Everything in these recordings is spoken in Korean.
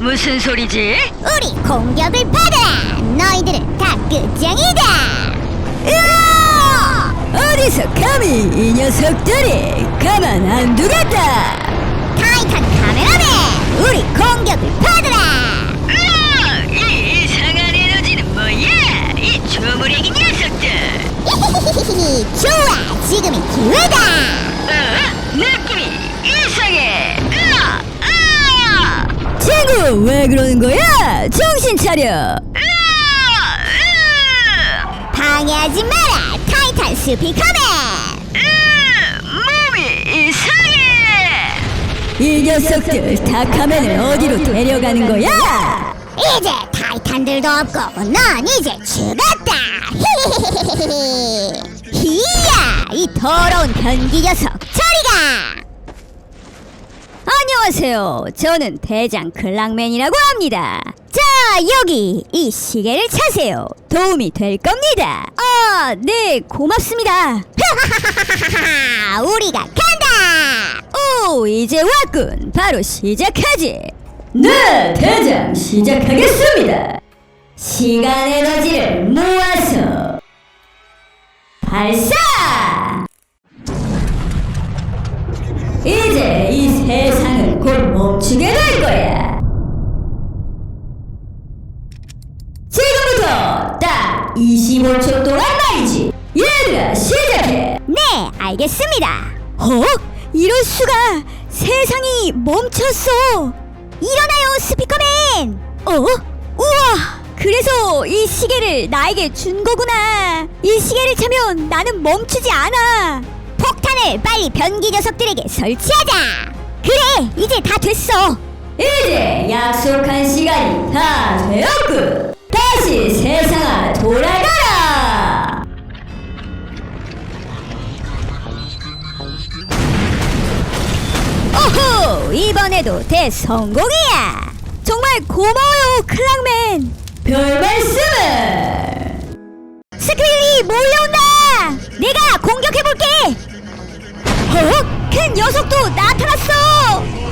무슨 소리지? 우리 공격을 받아라. 너희들은 다 끝장이다. 으아! 어디서 감히 이 녀석들이 가만 안 두겠다 타이탄 카메라맨, 우리 공격을 받아라. 으아! 이 이상한 에너지는 뭐야? 이 조물애기 녀석들! 히히히히히, 좋아, 지금이 기회다. 어? 느낌이 이상해! 으아! 친구 왜 그러는 거야 정신 차려! 방해하지 마라, 타이탄 스피커맨. 몸이 이상해! 이 녀석들 다카멘을 어디로 데려가는 거야 이제 타이탄들도 없고 넌 이제 죽었다. 히히히히히히. 히야, 이 더러운 변기 녀석, 저리가. 안녕하세요. 저는 대장 클랑맨이라고 합니다. 자 여기 이 시계를 차세요. 도움이 될 겁니다. 아 네 고맙습니다. 하하하하하하, 우리가 간다. 오 이제 왔군. 바로 시작하지. 네 대장 시작하겠습니다. 시간 에너지를 모아서 발사! 이제 이 세상은 곧 멈추게 될 거야 지금부터 딱 25초 동안 말이지 얘들아 시작해 네, 알겠습니다. 어? 이럴 수가 세상이 멈췄어 일어나요, 스피커맨. 어? 우와 그래서 이 시계를 나에게 준 거구나 이 시계를 차면 나는 멈추지 않아 폭탄을 빨리 변기 녀석들에게 설치하자. 그래, 이제 다 됐어. 이제 약속한 시간이 다 되었군 다시 세상아 돌아가라 오호 이번에도 대성공이야 정말 고마워요 클랑맨 별 말씀을 스크릴이 몰려온다. 내가 공격해볼게. 어? 큰 녀석도 나타났어!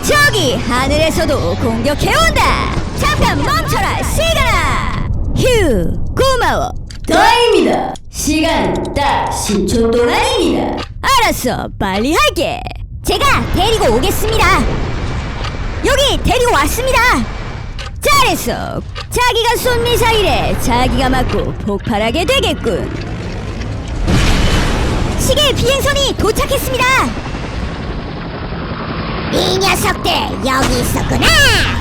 저기 하늘에서도 공격해온다! 잠깐 멈춰라, 시간아! 휴, 고마워! 다행입니다! 시간 딱 10초 동안입니다! 알았어, 빨리 할게! 제가 데리고 오겠습니다. 여기 데리고 왔습니다! 잘했어! 자기가 쏜 미사일에 자기가 맞고 폭발하게 되겠군! 시계 비행선이 도착했습니다. 이 녀석들 여기 있었구나.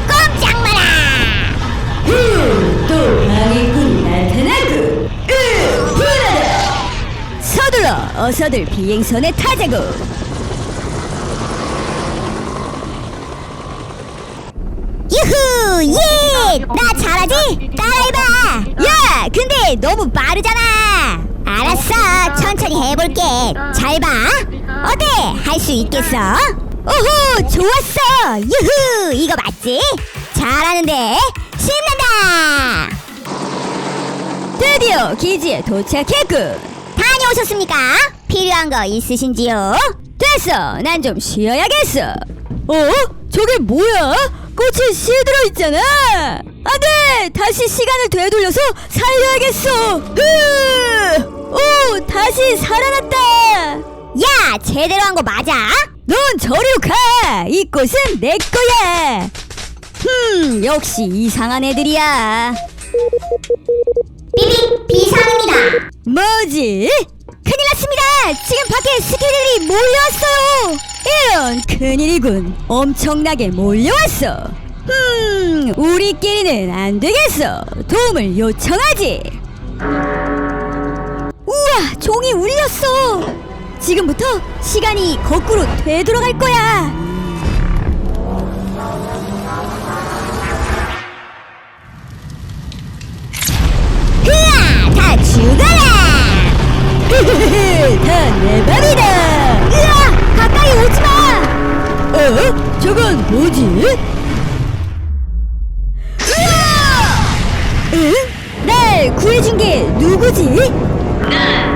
꼼짝 마라. 후, 또 방해꾼이 나타나고 으, 불안하다 서둘러 어서들 비행선에 타자고 유후, 예, 나 잘하지? 따라해봐. 야, 근데 너무 빠르잖아. 알았어, 천천히 해볼게. 잘 봐. 어때? 할 수 있겠어? 오호, 좋았어. 유후, 이거 맞지? 잘하는데 신난다. 드디어 기지에 도착했군 다녀오셨습니까? 필요한 거 있으신지요? 됐어 난 좀 쉬어야겠어 어? 저게 뭐야? 꽃이 씨에 들어 있잖아 안돼 다시 시간을 되돌려서 살려야겠어 으! 오 다시 살아났다 야, 제대로 한 거 맞아? 넌 저리로 가! 이 꽃은 내 거야! 흠, 역시 이상한 애들이야. 삐빅, 비상입니다. 뭐지? 큰일 났습니다! 지금 밖에 스키들이 몰려왔어요! 이런, 큰일이군. 엄청나게 몰려왔어. 음, 우리끼리는 안 되겠어. 도움을 요청하지. 우와, 종이 울렸어! 지금부터 시간이 거꾸로 되돌아갈 거야! 흐아, 다 죽어라. 다내 밥이다! 으아, 가까이 오지 마. 어? 저건 뭐지? 응? 날 구해준 게 누구지? 난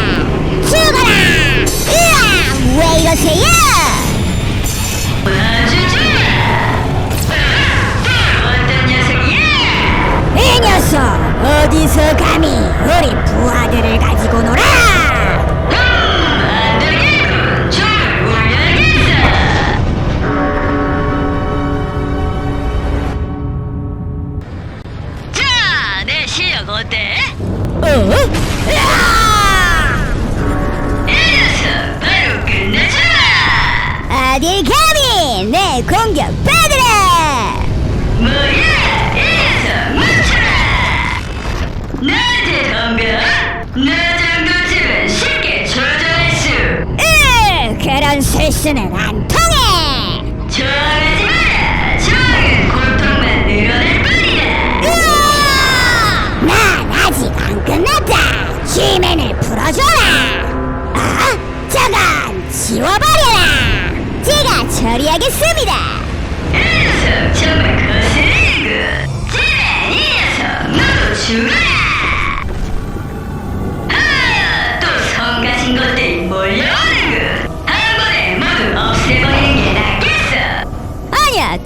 녀석이야 이 녀석 어디서 감히 우리 부하들을 가지고 놀아 너 정도쯤은 쉽게 조절할 수으 그런 실수는 안 통해. 저항하지 마라. 저항은 고통만 늘어날 뿐이다. 으아! 난 아직 안 끝났다. 쥐맨을 풀어줘라. 아 저건 지워버려라. 제가 처리하겠습니다. 이 녀석 정말 거슬리는군 지레 이 녀석 너도 죽어라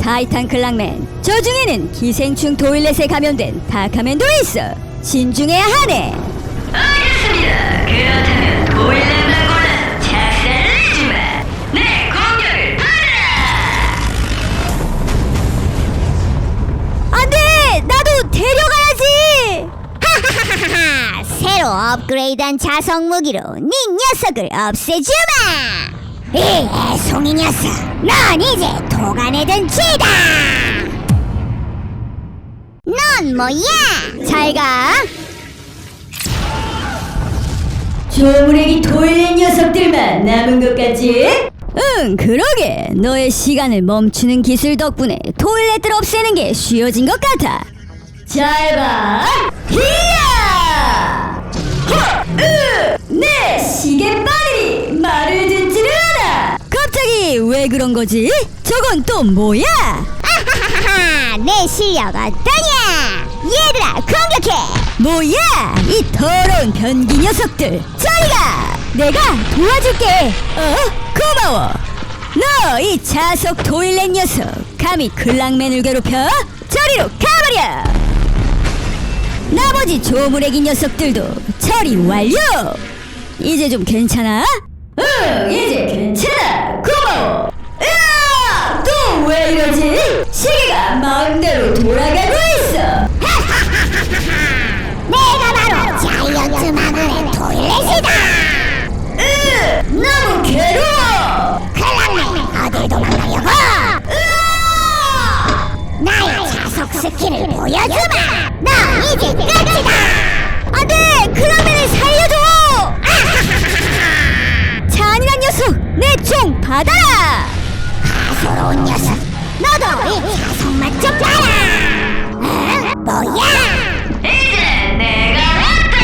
타이탄 클랑맨 저 중에는 기생충 도일렛에 감염된 다카맨도 있어 신중해야 하네. 알겠습니다. 그렇다면 도일렛만 골라서 작살을 내주마. 내 공격을 받아라! 안돼! 나도 데려가야지! 하하하하 새로 업그레이드한 자석 무기로 네 녀석을 없애주마 이 애송이 녀석. 넌 이제 도가내든 쥐다. 넌 뭐야? 잘 가. 조무래기 토일렛 녀석들만 남은 것 같지? 응 그러게. 너의 시간을 멈추는 기술 덕분에 토일렛들 없애는 게 쉬워진 것 같아. 잘 봐. 히야 왜 그런 거지? 저건 또 뭐야? 아하하하 내 실력 어떠냐? 얘들아 공격해! 뭐야? 이 더러운 변기 녀석들. 저리가! 내가 도와줄게. 어? 고마워. 너 이 자석 도일렛 녀석. 감히 클랑맨을 괴롭혀? 저리로 가버려! 나머지 조무래기 녀석들도 처리 완료! 이제 좀 괜찮아? 응 이제 괜찮아 이러지? 시계가 마음대로 돌아가고 있어. 내가 바로 자이언트 마그의 토일렛이다. 으, 너무 괴로워. 클랑맨 어딜 도망가려고? 으아! 나의 자석 스킬을 보여주마. 너 이제 끝이다. 안돼, 클라맨을 살려줘. 잔인한 녀석, 내 총 받아라. 가소로운 녀석 너도 이 자석 맛좀 봐라. 응? 뭐야? 이제 내가 왔다.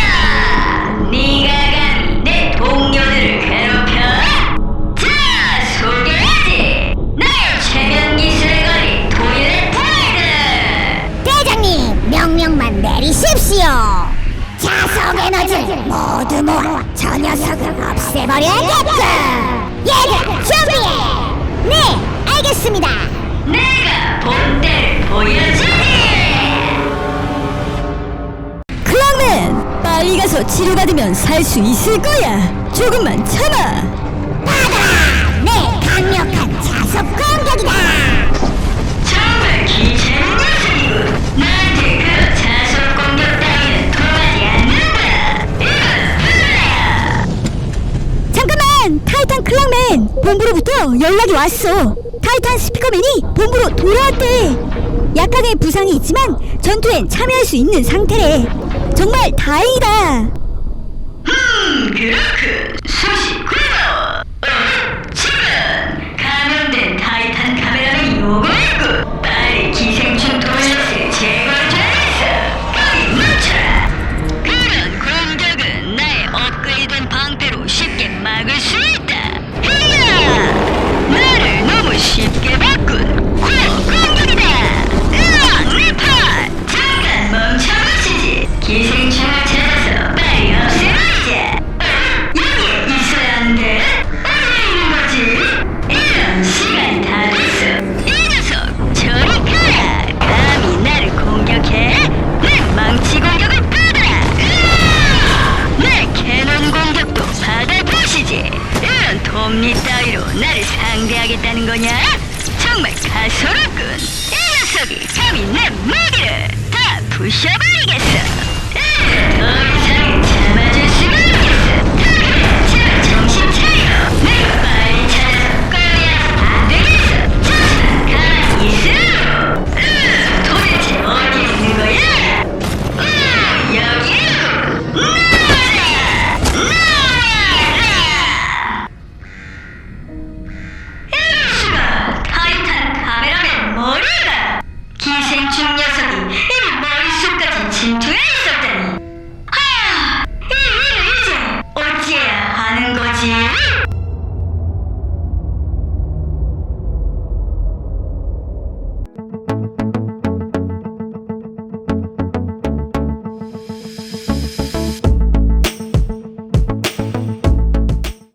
네가 감히 내 동료들을 괴롭혀? 자 소개하지. 나의 최면 기술을 거린 도일렛 타이드. 대장님 명령만 내리십시오. 자석 에너지를 모두 모아 저 녀석을 없애버려야겠다. 얘들아 준비해. 네 알겠습니다 내가 본때를 보여주지! 클라맨, 빨리 가서 치료받으면 살 수 있을 거야. 조금만 참아. 받아라! 내 강력한 자석 공격이다! 정말 귀찮은 녀석이군. 나한테 그런 자석 공격 따위는 통하지 않는다 이건 불러야. 잠깐만, 타이탄 클랑맨! 본부로부터 연락이 왔어. 타이탄 스피커맨이 본부로 돌아왔대. 약간의 부상이 있지만 전투엔 참여할 수 있는 상태래. 정말 다행이다. 음, 그렇군. 30